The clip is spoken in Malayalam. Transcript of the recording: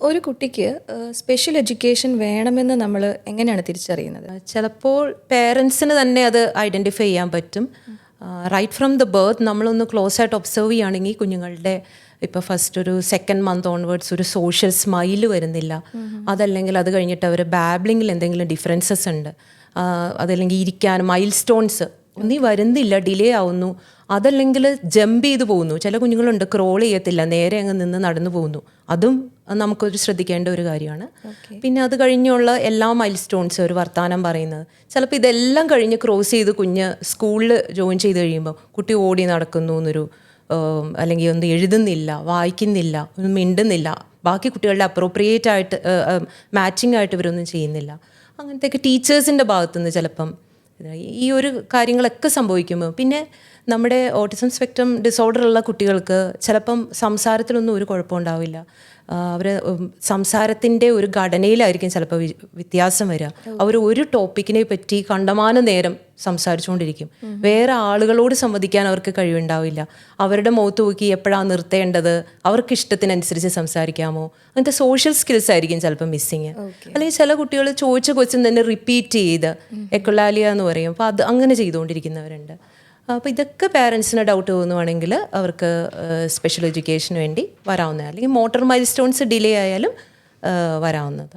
ഒരു കുട്ടിക്ക് സ്പെഷ്യൽ എഡ്യൂക്കേഷൻ വേണമെന്ന് നമ്മൾ എങ്ങനെയാണ് തിരിച്ചറിയുന്നത്? ചിലപ്പോൾ പേരൻസിന് തന്നെ അത് ഐഡന്റിഫൈ ചെയ്യാൻ പറ്റും. റൈറ്റ് ഫ്രം ദ ബർത്ത് നമ്മളൊന്ന് ക്ലോസ് ആയിട്ട് ഒബ്സർവ് ചെയ്യുകയാണെങ്കിൽ കുഞ്ഞുങ്ങളുടെ ഇപ്പോൾ ഫസ്റ്റ് ഒരു സെക്കൻഡ് മന്ത് ഓൺവേർഡ്സ് ഒരു സോഷ്യൽ സ്മൈൽ വരുന്നില്ല. അതല്ലെങ്കിൽ അത് കഴിഞ്ഞിട്ട് അവർ ബാബ്ലിങ്ങിൽ എന്തെങ്കിലും ഡിഫറൻസസ് ഉണ്ട്. അതല്ലെങ്കിൽ ഇരിക്കാൻ മൈൽ സ്റ്റോൺസ് ഒന്നീ വരുന്നില്ല ഡിലേ ആവുന്നു. അതല്ലെങ്കിൽ ജമ്പ് ചെയ്ത് പോകുന്നു. ചില കുഞ്ഞുങ്ങളുണ്ട് ക്രോൾ ചെയ്യത്തില്ല നേരെ അങ്ങ് നിന്ന് നടന്നു പോകുന്നു. അതും നമുക്കൊരു ശ്രദ്ധിക്കേണ്ട ഒരു കാര്യമാണ്. പിന്നെ അത് കഴിഞ്ഞുള്ള എല്ലാ മൈൽ സ്റ്റോൺസ് ഒരു വർത്തമാനം പറയുന്നത്. ചിലപ്പോൾ ഇതെല്ലാം കഴിഞ്ഞ് ക്രോസ് ചെയ്ത് കുഞ്ഞ് സ്കൂളിൽ ജോയിൻ ചെയ്ത് കഴിയുമ്പോൾ കുട്ടി ഓടി നടക്കുന്നു എന്നൊരു അല്ലെങ്കിൽ ഒന്നും എഴുതുന്നില്ല വായിക്കുന്നില്ല ഒന്നും മിണ്ടുന്നില്ല. ബാക്കി കുട്ടികളുടെ അപ്രോപ്രിയേറ്റ് ആയിട്ട് മാച്ചിങ് ആയിട്ട് ഇവരൊന്നും ചെയ്യുന്നില്ല. അങ്ങനത്തെയൊക്കെ ടീച്ചേഴ്സിന്റെ ഭാഗത്തുനിന്ന് ചിലപ്പം ഈ ഒരു കാര്യങ്ങളൊക്കെ സംഭവിക്കുമ്പോൾ പിന്നെ നമ്മുടെ ഓട്ടിസം സ്പെക്ട്രം ഡിസോർഡർ ഉള്ള കുട്ടികൾക്ക് ചിലപ്പം സംസാരത്തിലൊന്നും ഒരു കുഴപ്പമുണ്ടാവില്ല അവർ സംസാരത്തിന്റെ ഒരു ഘടനയിലായിരിക്കും ചിലപ്പോൾ വ്യത്യാസം വരിക. അവർ ഒരു ടോപ്പിക്കിനെ പറ്റി കണ്ടമാനം നേരം സംസാരിച്ചുകൊണ്ടിരിക്കും. വേറെ ആളുകളോട് സംവദിക്കാൻ അവർക്ക് കഴിവുണ്ടാവില്ല. അവരുടെ മുഖത്ത് നോക്കി എപ്പോഴാണ് നിർത്തേണ്ടത്? അവർക്ക് ഇഷ്ടത്തിനനുസരിച്ച് സംസാരിക്കാമോ? അങ്ങനത്തെ സോഷ്യൽ സ്കിൽസ് ആയിരിക്കും ചിലപ്പോൾ മിസ്സിങ് അല്ലെങ്കിൽ ചില കുട്ടികൾ ചോദിച്ച ക്വസ്റ്റ്യൻ തന്നെ റിപ്പീറ്റ് ചെയ്ത് എക്കൊലാലിയ എന്ന് പറയും. അപ്പോൾ അത് അങ്ങനെ ചെയ്തുകൊണ്ടിരിക്കുന്നവരുണ്ട്. അപ്പോൾ ഇതൊക്കെ പാരൻസിന് ഡൗട്ട് തോന്നുവാണെങ്കിൽ അവർക്ക് സ്പെഷ്യൽ എഡ്യൂക്കേഷന് വേണ്ടി വരാവുന്നതാണ്. അല്ലെങ്കിൽ മോട്ടോർ മൈൽ സ്റ്റോൺസ് ഡിലേ ആയാലും വരാവുന്നതാണ്. വരാവുന്നത്